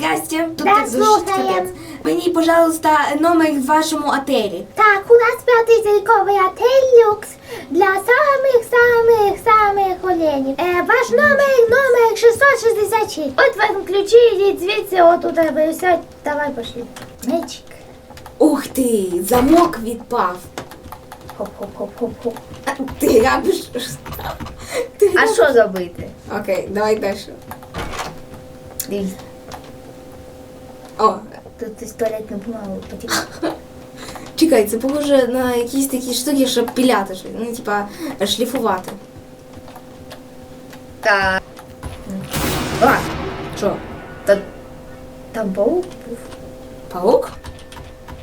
Здрасте, тут Да, так дуже капець. Мені, пожалуйста, номер в вашому отелі. Так, у нас п'ятизірковий отель люкс для самих-самих самих оленів. Е, ваш номер номер 666. От вам ключі, йдіть звідси, от у тебе все. Давай пошли. Мечик. Ух ти, замок відпав. Хоп-хоп-хоп-хоп-хоп. А, Ти робиш. Ти А що зробити? Окей, давай далі. Дивіться, О, тут із туалетну бумагу потік. чекай, це похоже на якісь такі штуки, щоб піляти щось. Ну, типа, шліфувати. Та... А, Що? та... Там паук був? Паук?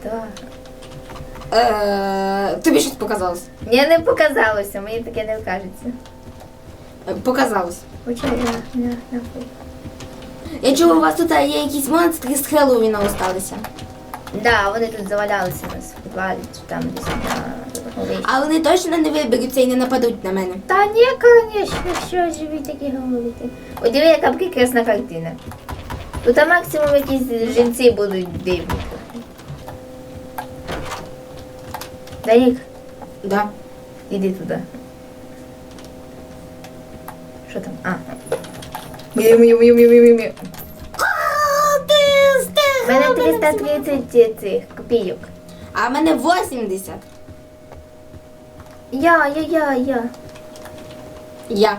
Так. Е, тобі щось показалось? Мені не показалося, мені таке не кажеться. Е, Показалось. Хоча я не не Я чула, у вас тут є якісь монстри з Хеллоуіна осталися. Да, вони тут завалялися в підвалі, чи там десь на горі. А вони точно не виберуться і не нападуть на мене. Та ні, звісно, що ж ви такі говорите. О, диви, яка прекрасна картина. Тут а максимум якісь жінці будуть дивні. Данік, Да. іди туди. Що там? А. Мію, мію, мію, мію, мію, мію. У мене 330 цих копійок. А в мене 80. Я, я, я, я, Я.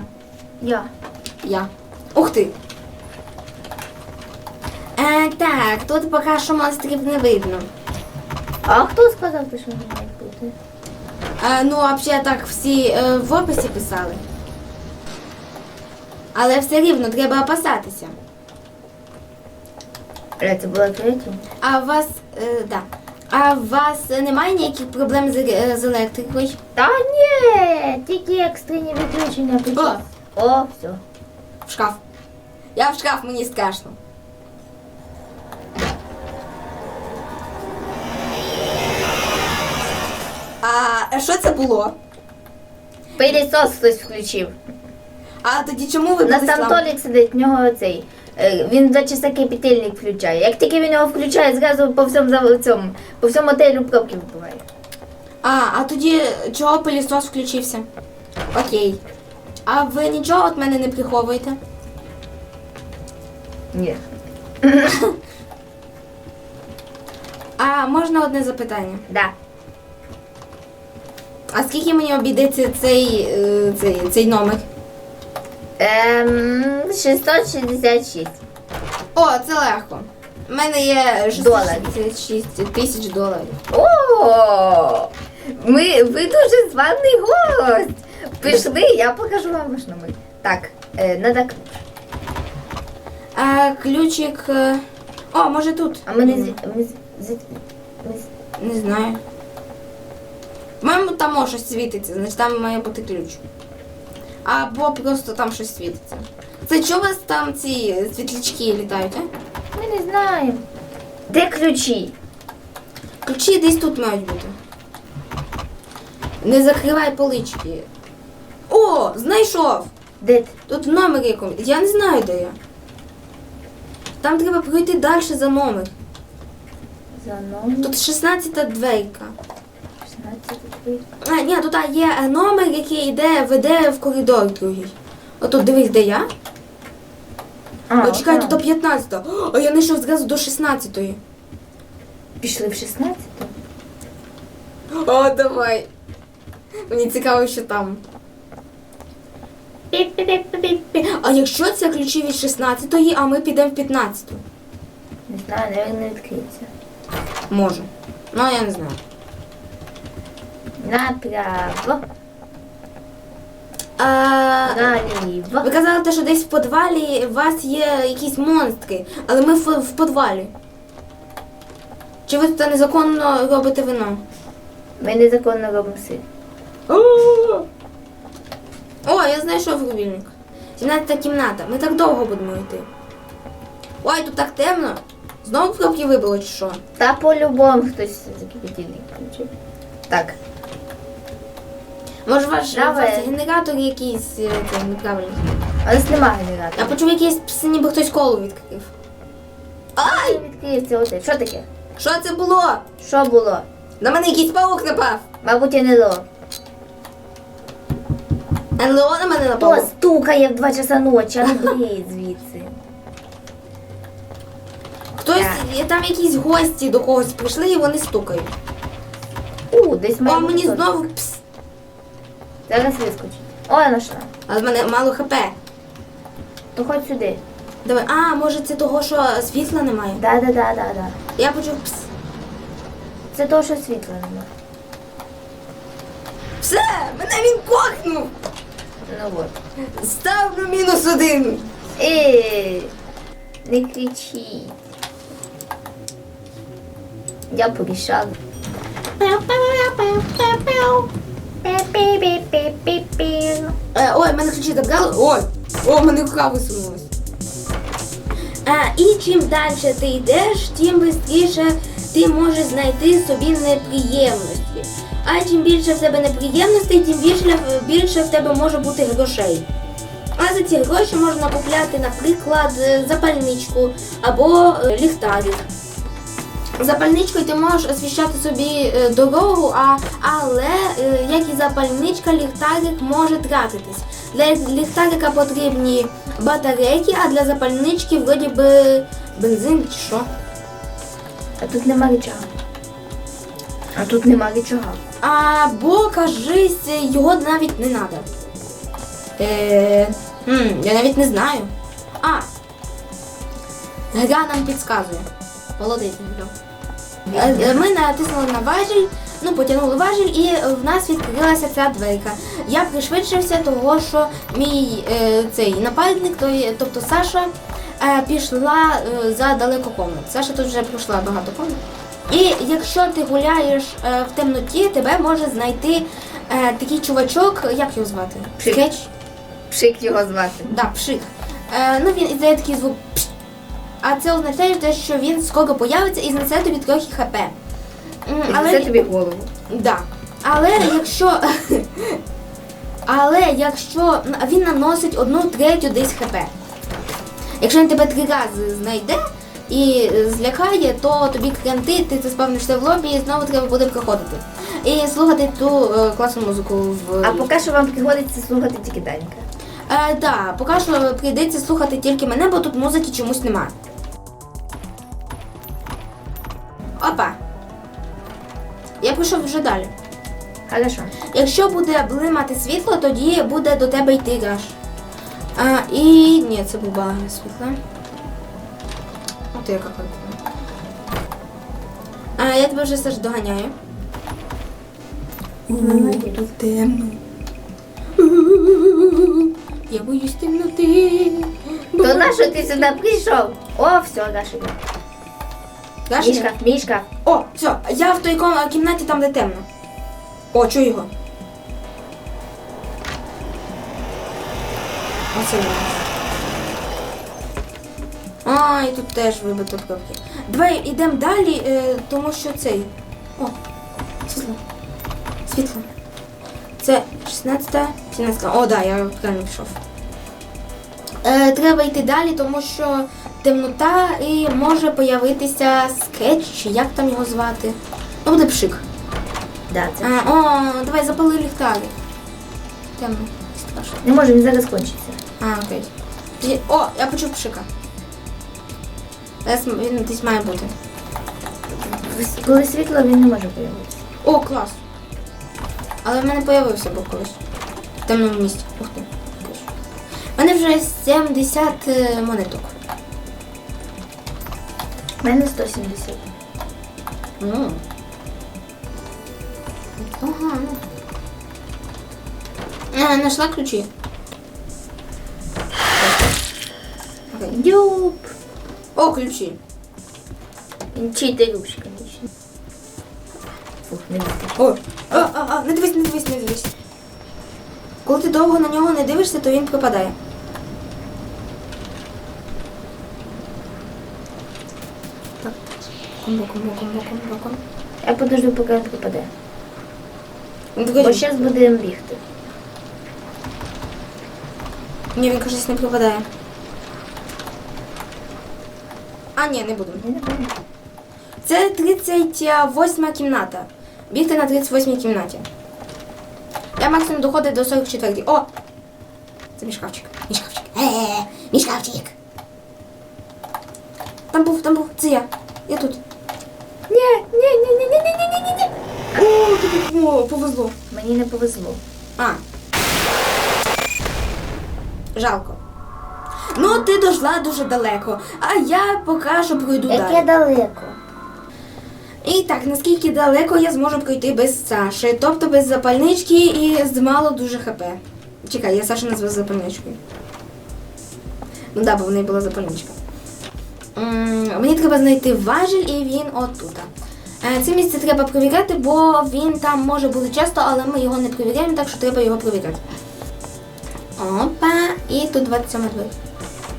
я. Я. Ух ти. Е, так, тут поки що монстрів не видно. А хто сказав, що не має бути? Е, ну, взагалі так всі е, в описі писали. Але все рівно треба опасатися. Але це була третя. А у вас, е, да. А у вас немає ніяких проблем з, е, з електрикою? Та ні, тільки екстрені виключення під О, час. О, все. в шкаф. Я в шкаф, мені страшно. А що це було? Пилісос хтось включив. А тоді чому ви У нас без там? Толік сидить, в нього цей. е, Він два часа кипітильник включає. Як тільки він його включає, зразу по всьому зав- цьому, по всьому отелю пробки випиває. А, а тоді чого пилісос включився? Окей. А ви нічого від мене не приховуєте? Ні. А можна одне запитання? Да. А скільки мені обійдеться цей, е, цей, цей номер? Ем, 666. О, це легко. У мене є Доларів. 666 тисяч доларів. О! Ми, ви дуже званий гость. Пішли, я покажу вам ваш номер. Так, е, надо. к- А ключик. е, О, може тут. А ми не з- ми, з- з- ми з- Не знаю. По-моєму, там щось світиться, значить там має бути ключ. Або просто там щось світиться. Це чого у вас там ці світлячки літають, а? Ми не знаємо. Де ключі? Ключі десь тут мають бути. Не закривай полички. О, знайшов! Де ти? Тут номер якомусь. Я не знаю, де я. Там треба пройти далі за номер. За номер Тут 16 дверка. 16 відкрит. А, ні, тут є е, номер, який йде, веде в коридор другий. Отут дивись, де я. А, О, чекай, тут 15. А я знайшов зразу до 16. Пішли в 16 О, давай. Мені цікаво, що там. Піп-піп-піп-піп. А якщо це ключі від 16, а ми підемо в 15? Не знаю, навіть не відкриється. Може. Ну, я не знаю. Направо, А, наліво. ви казали, те, що десь в підвалі у вас є якісь монстри, але ми в, в підвалі. Чи ви тут незаконно робите вино? Ми незаконно робимо сир. О, я знайшов рубільник. 17 кімната. Ми так довго будемо йти. Ой, тут так темно. Знову пробки вибило чи що? Та по-любому хтось закипітільник включив. Так, Може ваш, ваш генератор якийсь е, це, неправильний. у нас немає Я генератора. почув якийсь пс, ніби хтось колу відкрив. відкриється оце. Що таке? Що це було? Що було? На мене якийсь паук напав. Мабуть, НЛО. НЛО на мене Хто напало. стукає в 2 часа ночі, а ну бери звідси. Хтось, там якісь гості до когось прийшли і вони стукають. У, десь має О, бути мені хтось. знову пс. Зараз вискочить. О, я нашла. Але в мене мало хп. То хоч сюди. Давай. А, може це того, що світла немає? Да, да, да, да, да. Я почув пс. Це того, що світла немає. Все, мене він кохнув. Ну от. Ставлю мінус один. Е, не кричіть. Я порішала. Е, ой, мене ключі забрали. Ой, о, в мене рука висунулась. Е, і чим далі ти йдеш, тим швидше ти можеш знайти собі неприємності. А чим більше в тебе неприємностей, тим більше, більше в тебе може бути грошей. А за ці гроші можна купляти, наприклад, е, запальничку або е, ліхтарик. Запальничкою ти можеш освіщати собі е, дорогу, а, але е, як і запальничка, ліхтарик може тратитись. Для ліхтарика потрібні батарейки, а для запальнички вроді би бензин чи що. А тут нема речага. А тут нема речага. Або, кажись, його навіть не треба. Е, я навіть не знаю. А. Гра нам підказує. Молодець гра. Е, е, Ми натиснули на важіль, ну потягнули важіль і в нас відкрилася ця дверка. Я пришвидшився, того що мій е, цей нападник, той, тобто Саша, пішла за далеко комнат. Саша тут вже пройшла багато комнат. І якщо ти гуляєш в темноті, тебе може знайти такий чувачок, як його звати? Пшик. Скетч? Пшик його звати. Да, пшик. Ну він іздає такий звук. А це означає, те, що він скоро появиться і знесе тобі трохи хп. Але... Це тобі голову. Да. Але якщо. Але якщо він наносить одну третю десь хп. Якщо він тебе три рази знайде і злякає, то тобі крянти, ти заспавнишся в лобі і знову треба буде приходити. І слухати ту е, класну музику в. А поки що вам приходиться слухати тільки Данька. Е, да, поки що прийдеться слухати тільки мене, бо тут музики чомусь немає. Опа. Я прийшов вже далі. Хорошо. Якщо буде блимати світло, тоді буде до тебе йти раш. А, і ні, це був багато світла. От яка картина. А, я тебе вже Саш доганяю. Тут темно. Я боюсь темноти. То на що ти сюди прийшов? О, все, Даша. Раш? Мішка, мішка. О, все, я в той ком- кімнаті там, де темно. О, чую його. Оце він. А, і тут теж вибито кропки. Давай йдемо далі, е, тому що цей. О, світло. Світло. Це 16, 17. О, да, я правильно пішов. Е, треба йти далі, тому що темнота і може появитися скетч, чи як там його звати. Ну, буде пшик. Да, це. А, о, давай запали ліхтарик. Темно. Страшно. Не може, він зараз кончиться. А, окей. Тоді- О, я почув пшика. Зараз він десь має бути. Коли світло, він не може появитися. О, клас. Але в мене появився був колись. В темному місці. Ух ти. У мене вже 70 е, монеток. У мене 170. Ну. Ага, ну. А, нашла. Окей. Дюб. О, ключі. Він читерюшка. звісно. Фух, не вистачить. О, а, а, а, не дивись, не дивись, не дивись. Коли ти довго на нього не дивишся, то він пропадає. Комбо, комбо, комбо, комбо, комбо. Я подожду, поки він пропаде. Він Бо такий, зараз будемо бігти. Ні, він кажуть, не пропадає. А, ні, не пам'ятаю. Це 38 кімната. Бігти на 38 кімнаті. Я максимум доходить до 44. О! Це мій шкафчик. Мій. Е-е-е, мій шкафчик. Там був, там був. Це я. Я тут. Ні, ні, ні, ні, ні, ні, ні, ні, ні. О, тобі о, повезло. Мені не повезло. А. Жалко. Ну, ти дошла дуже далеко, а я поки що пройду Яке далі. далеко. І так, наскільки далеко я зможу пройти без Саші, тобто без запальнички і з мало дуже хп. Чекай, я Сашу назву запальничкою. Ну да, бо в неї була запальничка. Мені треба знайти важіль і він отут. Е, Це місце треба перевіряти, бо він там може бути часто, але ми його не перевіряємо, так що треба його перевіряти. Опа, і тут 27 двері.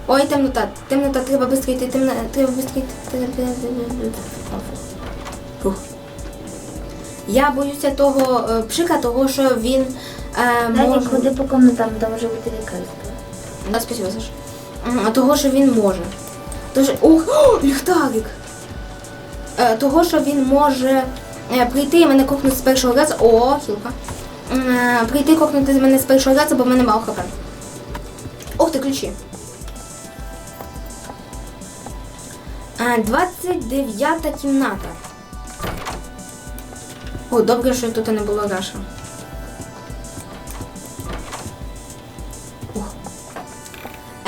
Ой, темнота, темнота, треба швидко йти, темно, треба швидко йти. Фух. Я боюся того е, пшика, того, що він е, може. ходи по комнатам, там може бути лікарство. Да, спасибо, Саша. Того, що він може. Тож, ух, о, ліхтарик! Е, того, що він може е, прийти і мене кокнути з першого разу. О, хілка. Е, прийти кокнути з мене з першого разу, бо в мене мало хп. Ух ти, ключі. Е, 29 кімната. О, добре, що тут не було Раша.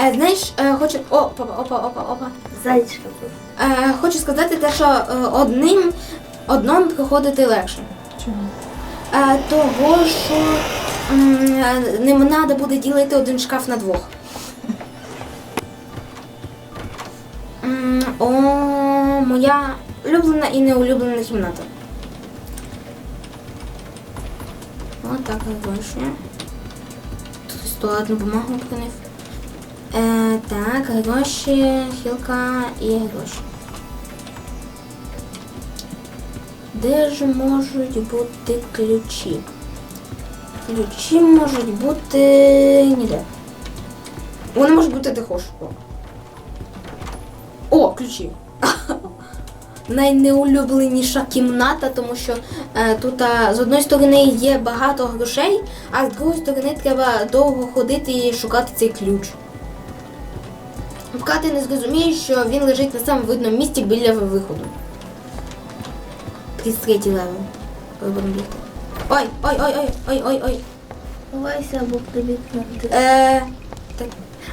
Е, знаєш, е, хочу. О, опа, опа, опа, опа. Зайчика тут. Е, хочу сказати те, що е, одним одному проходити легше. Чому? Е, того, що м, е, не треба буде ділити один шкаф на двох. М, О, моя улюблена і неулюблена кімната. Отак гроші. Тут ось туалетну бумагу принив. Е, так, гроші, хілка і гроші. Де ж можуть бути ключі? Ключі можуть бути ніде. Вони можуть бути де. О. Ключі. Найнеулюбленіша кімната, тому що е, тут а, з одної сторони є багато грошей, а з другої сторони треба довго ходити і шукати цей ключ. Поки ти не зрозумієш, що він лежить на самому видному місці біля виходу. 33 левел. Коли будемо бігти. Ой, ой, ой, ой, ой, ой, ой. Ховайся, або тобі. Е, так.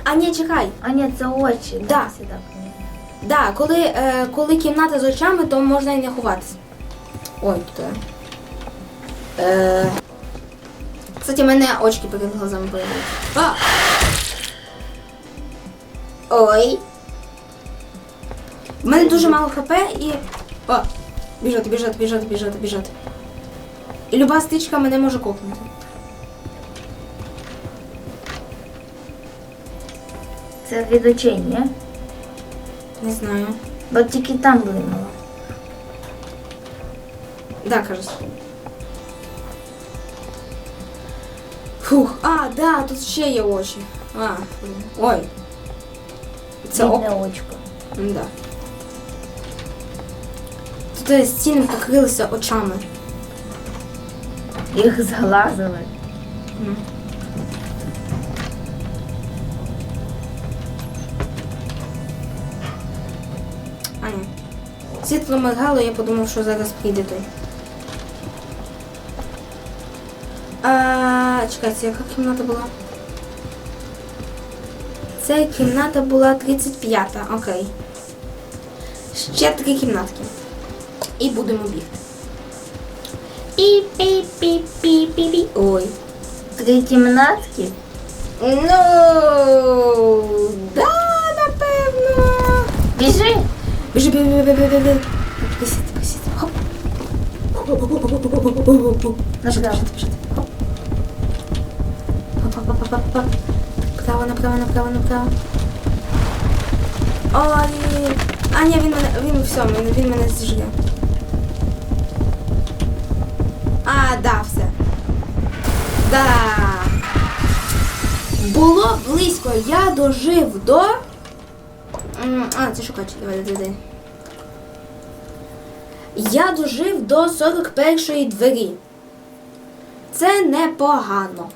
А ні, чекай. А ні, це очі. Да. Сюди. Да, коли, е, коли кімната з очами, то можна і не ховатися. Ой, тут. Е. Е. Кстати, в мене очки перед глазами появилися. А! Ой. В мене дуже мало хп і. О! Біжати, біжати, біжати, біжати, біжати. І люба стичка мене може копнути. Це від очей, ні? Не знаю. Бо тільки там блимало. Да, кажется. Фух, а, да, тут ще є очі. А, ой. Це. Бідне очко. Да. Тут е, стіни покрилися очами. Їх зглазили. М. А, ні. Світло мигало, я подумав, що зараз прийде той. А, чекайте, яка кімната була? Це кімната була 35, та окей. Ще три кімнатки. І будемо бігти. Пі-пі-пі-пі-пі-пі. Ой. Три кімнатки. Ну, да, напевно. Біжи! Біжи, біжи, біжи, біжи, біжи. Посідь, посідь. Хоп. Хоп. Хоп, хоп, хоп, хоп, хоп. Направо, направо, направо, направо. Ой. А, ні, він мене, він все, він, він мене зжре. А, да, все. Да. Було близько. Я дожив до А, це шукач. Давай, давай. Я дожив до 41-ї двері. Це непогано.